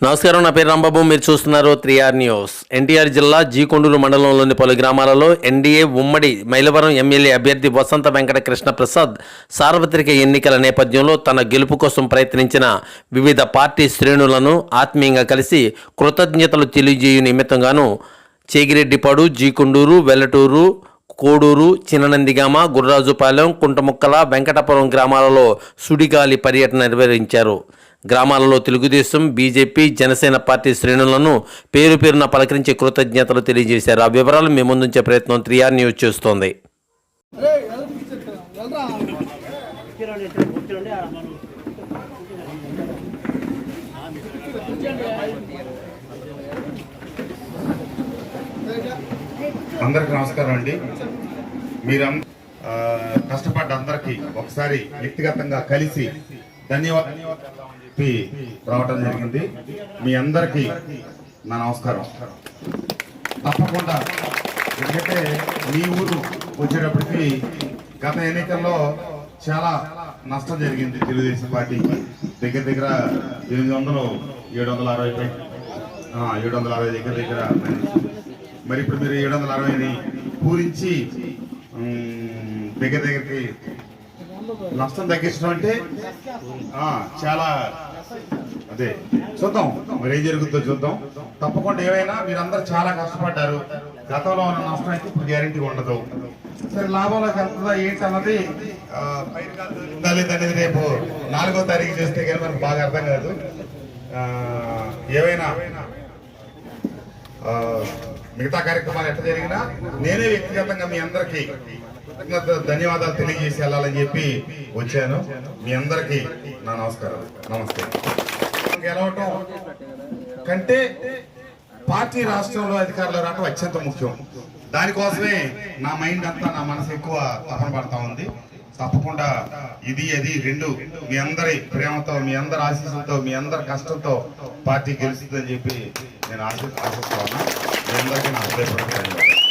నమస్కారం నా పేరు రాంబాబు. మీరు చూస్తున్నారు త్రీఆర్ న్యూస్. ఎన్టీఆర్ జిల్లా జీకొండూరు మండలంలోని పలు గ్రామాలలో ఎన్డీఏ ఉమ్మడి మైలవరం ఎమ్మెల్యే అభ్యర్థి వసంత వెంకట కృష్ణ ప్రసాద్ సార్వత్రిక ఎన్నికల నేపథ్యంలో తన గెలుపు కోసం ప్రయత్నించిన వివిధ పార్టీ శ్రేణులను ఆత్మీయంగా కలిసి కృతజ్ఞతలు తెలియజేయు నిమిత్తంగాను చేగిరెడ్డిపాడు జీకొండూరు వెల్లటూరు కోడూరు చిన్ననందిగామ గుర్రాజుపాలెం కుంటముక్కల వెంకటపురం గ్రామాలలో సుడిగాలి పర్యటన నిర్వహించారు. గ్రామాలలో తెలుగుదేశం బీజేపీ జనసేన పార్టీ శ్రేణులను పేరు పేరున పలకరించి కృతజ్ఞతలు తెలియజేశారు. ఆ వివరాలు మీ ముందుంచే ప్రయత్నం త్రియార్ న్యూస్ చేస్తోంది. అందరికి నమస్కారం అండి. మీరు కష్టపడ్డ అందరికీ ఒకసారి వ్యక్తిగతంగా కలిసి ధన్యవాదాలు చెప్పి రావటం జరిగింది. మీ అందరికి నా నమస్కారం. తప్పకుండా ఎందుకంటే మీ ఊరు వచ్చేటప్పటికి గత ఎన్నికల్లో చాలా నష్టం జరిగింది తెలుగుదేశం పార్టీకి దగ్గర దగ్గర ఎనిమిది వందలు ఏడు వందల అరవై పై ఏడు వందల అరవై దగ్గర దగ్గర మరి ఇప్పుడు మీరు ఏడు వందల అరవైని పూరించి దగ్గర దగ్గరికి నష్టం తగ్గించడం అంటే చాలా అదే. చూద్దాం మరి ఏం జరుగుతుందో చూద్దాం. తప్పకుండా ఏమైనా మీరందరూ చాలా కష్టపడ్డారు. గతంలో ఉన్న నష్టం అయితే ఇప్పుడు గ్యారంటీ ఉండదు. సరే లాభంలోకి వెళ్తుందా ఏంటి అన్నది ఉందా అనేది రేపు నాలుగో తారీఖు చేస్తే కానీ మనకు బాగా అర్థం కాదు. ఏవైనా మిగతా కార్యక్రమాలు ఎట్లా జరిగినా నేనే వ్యక్తిగతంగా మీ అందరికీ కృతజ్ఞత ధన్యవాదాలు తెలియజేసి వెళ్ళాలని చెప్పి వచ్చాను. మీ అందరికీ నా నమస్కారం నమస్తే. గెలవటం కంటే పార్టీ రాష్ట్రంలో అధికారులు రావటం అత్యంత ముఖ్యం. దానికోసమే నా మైండ్ అంతా నా మనసు ఎక్కువ తపన పడతా ఉంది. తప్పకుండా ఇది అది రెండు మీ అందరి ప్రేమతో మీ అందరి ఆశీస్సులతో మీ అందరి కష్టంతో పార్టీ గెలుస్తుందని చెప్పి నేను ఆశి ఆశిస్తా మీ అందరికీ నా హృదయపూర్వక